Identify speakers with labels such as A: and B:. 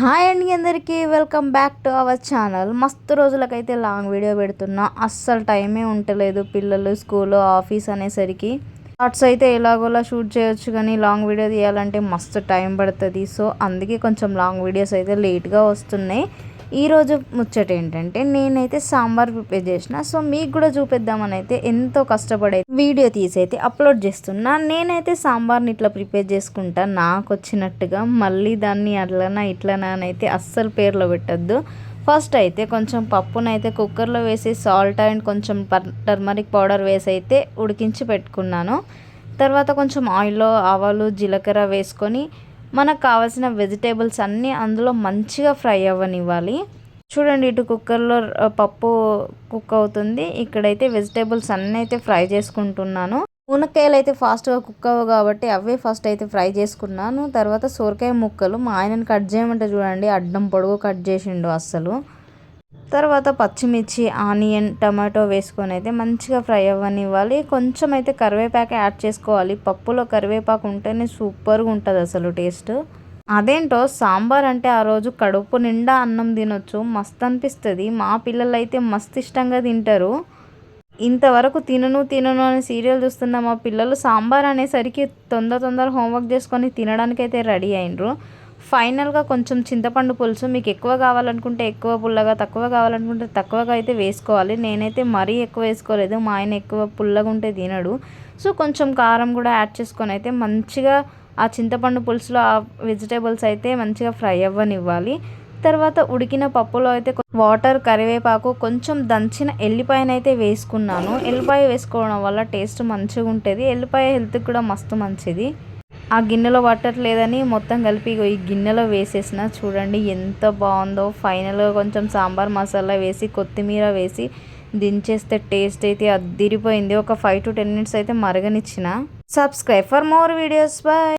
A: Hi అండి అందరికీ welcome back to our channel. మస్తు రోజులకైతే లాంగ్ వీడియో పెడుతున్నా. అస్సలు టైమే ఉండలేదు పిల్లలు స్కూల్ ఆఫీస్ అనేసరికి. షార్ట్స్ అయితే ఎలాగోలా షూట్ చేయొచ్చు కానీ లాంగ్ వీడియో తీయాలంటే మస్తు టైం పడుతుంది. సో అందుకే కొంచెం లాంగ్ వీడియోస్ అయితే లేట్గా వస్తున్నాయి. ఈరోజు ముచ్చట ఏంటంటే నేనైతే సాంబార్ ప్రిపేర్ చేసిన సో మీకు కూడా చూపిద్దామని అయితే ఎంతో కష్టపడే వీడియో తీసి అయితే అప్లోడ్ చేస్తున్నా. నేనైతే సాంబార్ని ఇట్లా ప్రిపేర్ చేసుకుంటా నాకు వచ్చినట్టుగా. మళ్ళీ దాన్ని అట్లనా ఇట్లనా అని అయితే అస్సలు పేర్లో పెట్టద్దు. ఫస్ట్ అయితే కొంచెం పప్పునైతే కుక్కర్లో వేసి సాల్ట్ అండ్ కొంచెం టర్మరిక్ పౌడర్ వేసి అయితే ఉడికించి పెట్టుకున్నాను. తర్వాత కొంచెం ఆయిల్లో ఆవాలు జీలకర్ర వేసుకొని మనకు కావాల్సిన వెజిటేబుల్స్ అన్నీ అందులో మంచిగా ఫ్రై అవ్వనివ్వాలి. చూడండి ఇటు కుక్కర్లో పప్పు కుక్ అవుతుంది. ఇక్కడైతే వెజిటేబుల్స్ అన్నీ అయితే ఫ్రై చేసుకుంటున్నాను. మునక్కాయలు అయితే ఫాస్ట్గా కుక్ అవ్వ కాబట్టి అవే ఫస్ట్ అయితే ఫ్రై చేసుకున్నాను. తర్వాత సోరకాయ ముక్కలు మా ఆయనను కట్ చేయమంటే చూడండి అడ్డం పొడుగు కట్ చేసిండు అస్సలు. తర్వాత పచ్చిమిర్చి ఆనియన్ టమాటో వేసుకొని అయితే మంచిగా ఫ్రై అవ్వనివ్వాలి. కొంచెం అయితే కరివేపాకు యాడ్ చేసుకోవాలి. పప్పులో కరివేపాకు ఉంటేనే సూపర్గా ఉంటుంది అసలు టేస్ట్. అదేంటో సాంబార్ అంటే ఆ రోజు కడుపు నిండా అన్నం తినొచ్చు. మస్తు అనిపిస్తుంది. మా పిల్లలు అయితే మస్తు ఇష్టంగా తింటారు. ఇంతవరకు తినను తినను అని సీరియల్ చూస్తున్న మా పిల్లలు సాంబార్ అనేసరికి తొందర తొందర హోంవర్క్ చేసుకొని తినడానికైతే రెడీ అయినరు. ఫైనల్గా కొంచెం చింతపండు పులుసు మీకు ఎక్కువ కావాలనుకుంటే ఎక్కువ పుల్లగా తక్కువ కావాలనుకుంటే తక్కువగా అయితే వేసుకోవాలి. నేనైతే మరీ ఎక్కువ వేసుకోలేదు. మా ఆయన ఎక్కువ పుల్లగా ఉంటే తినడు. సో కొంచెం కారం కూడా యాడ్ చేసుకొని అయితే మంచిగా ఆ చింతపండు పులుసులో ఆ వెజిటేబుల్స్ అయితే మంచిగా ఫ్రై అవ్వనివ్వాలి. తర్వాత ఉడికిన పప్పులో అయితే వాటర్ కరివేపాకు కొంచెం దంచిన ఎల్లిపాయనైతే వేసుకున్నాను. ఎల్లిపాయ వేసుకోవడం వల్ల టేస్ట్ మంచిగా ఉంటుంది ఎల్లిపాయ హెల్త్కి కూడా మస్తు మంచిది. ఆ గిన్నెలో పట్టట్లేదని మొత్తం కలిపి ఈ గిన్నెలో వేసేసిన. చూడండి ఎంత బాగుందో. ఫైనల్గా కొంచెం సాంబార్ మసాలా వేసి కొత్తిమీర వేసి దించేస్తే టేస్ట్ అయితే అద్దిరిపోయింది ఒక ఫైవ్ టు టెన్ మినిట్స్ అయితే మరగనిచ్చిన. Subscribe for more videos bye